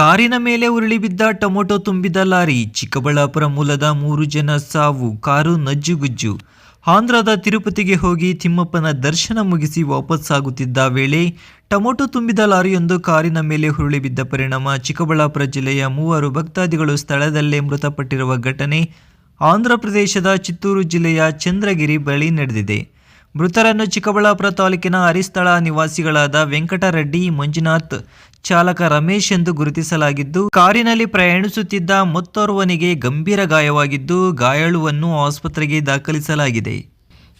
ಕಾರಿನ ಮೇಲೆ ಉರುಳಿ ಬಿದ್ದ ಟೊಮೊಟೊ ತುಂಬಿದ ಲಾರಿ ಚಿಕ್ಕಬಳ್ಳಾಪುರ ಮೂಲದ ಮೂರು ಜನ ಸಾವು, ಕಾರು ನಜ್ಜುಗುಜ್ಜು. ಆಂಧ್ರದ ತಿರುಪತಿಗೆ ಹೋಗಿ ತಿಮ್ಮಪ್ಪನ ದರ್ಶನ ಮುಗಿಸಿ ವಾಪಸ್ಸಾಗುತ್ತಿದ್ದ ವೇಳೆ ಟೊಮೊಟೊ ತುಂಬಿದ ಲಾರಿಯೊಂದು ಕಾರಿನ ಮೇಲೆ ಉರುಳಿ ಬಿದ್ದ ಪರಿಣಾಮ ಚಿಕ್ಕಬಳ್ಳಾಪುರ ಜಿಲ್ಲೆಯ ಮೂವರು ಭಕ್ತಾದಿಗಳು ಸ್ಥಳದಲ್ಲೇ ಮೃತಪಟ್ಟಿರುವ ಘಟನೆ ಆಂಧ್ರ ಪ್ರದೇಶದ ಚಿತ್ತೂರು ಜಿಲ್ಲೆಯ ಚಂದ್ರಗಿರಿ ಬಳಿ ನಡೆದಿದೆ. ಮೃತರನ್ನು ಚಿಕ್ಕಬಳ್ಳಾಪುರ ತಾಲೂಕಿನ ಹರಿಸ್ಥಳ ನಿವಾಸಿಗಳಾದ ವೆಂಕಟರೆಡ್ಡಿ, ಮಂಜುನಾಥ್ ಚಾಲಕ ರಮೇಶ್ ಎಂದು ಗುರುತಿಸಲಾಗಿದ್ದು, ಕಾರಿನಲ್ಲಿ ಪ್ರಯಾಣಿಸುತ್ತಿದ್ದ ಮತ್ತೋರ್ವನಿಗೆ ಗಂಭೀರ ಗಾಯವಾಗಿದ್ದು, ಗಾಯಾಳುವನ್ನು ಆಸ್ಪತ್ರೆಗೆ ದಾಖಲಿಸಲಾಗಿದೆ.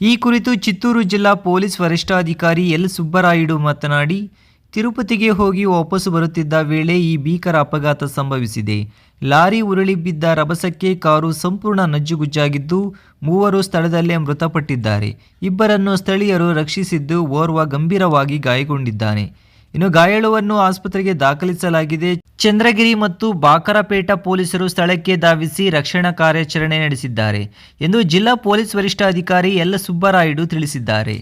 ಈ ಕುರಿತು ಚಿತ್ತೂರು ಜಿಲ್ಲಾ ಪೊಲೀಸ್ ವರಿಷ್ಠಾಧಿಕಾರಿ ಎಲ್. ಸುಬ್ಬರಾಯುಡು ಮಾತನಾಡಿ, ತಿರುಪತಿಗೆ ಹೋಗಿ ವಾಪಸ್ಸು ಬರುತ್ತಿದ್ದ ವೇಳೆ ಈ ಭೀಕರ ಅಪಘಾತ ಸಂಭವಿಸಿದೆ. ಲಾರಿ ಉರುಳಿ ಬಿದ್ದ ರಭಸಕ್ಕೆ ಕಾರು ಸಂಪೂರ್ಣ ನಜ್ಜುಗುಜ್ಜಾಗಿದ್ದು, ಮೂವರು ಸ್ಥಳದಲ್ಲೇ ಮೃತಪಟ್ಟಿದ್ದಾರೆ. ಇಬ್ಬರನ್ನು ಸ್ಥಳೀಯರು ರಕ್ಷಿಸಿದ್ದು ಓರ್ವ ಗಂಭೀರವಾಗಿ ಗಾಯಗೊಂಡಿದ್ದಾನೆ. ಇನ್ನು ಗಾಯಾಳುವನ್ನು ಆಸ್ಪತ್ರೆಗೆ ದಾಖಲಿಸಲಾಗಿದೆ. ಚಂದ್ರಗಿರಿ ಮತ್ತು ಬಾಕರಪೇಟ ಪೊಲೀಸರು ಸ್ಥಳಕ್ಕೆ ಧಾವಿಸಿ ರಕ್ಷಣಾ ಕಾರ್ಯಾಚರಣೆ ನಡೆಸಿದ್ದಾರೆ ಎಂದು ಜಿಲ್ಲಾ ಪೊಲೀಸ್ ವರಿಷ್ಠಾಧಿಕಾರಿ ಎಲ್ ಸುಬ್ಬರಾಯುಡು ತಿಳಿಸಿದ್ದಾರೆ.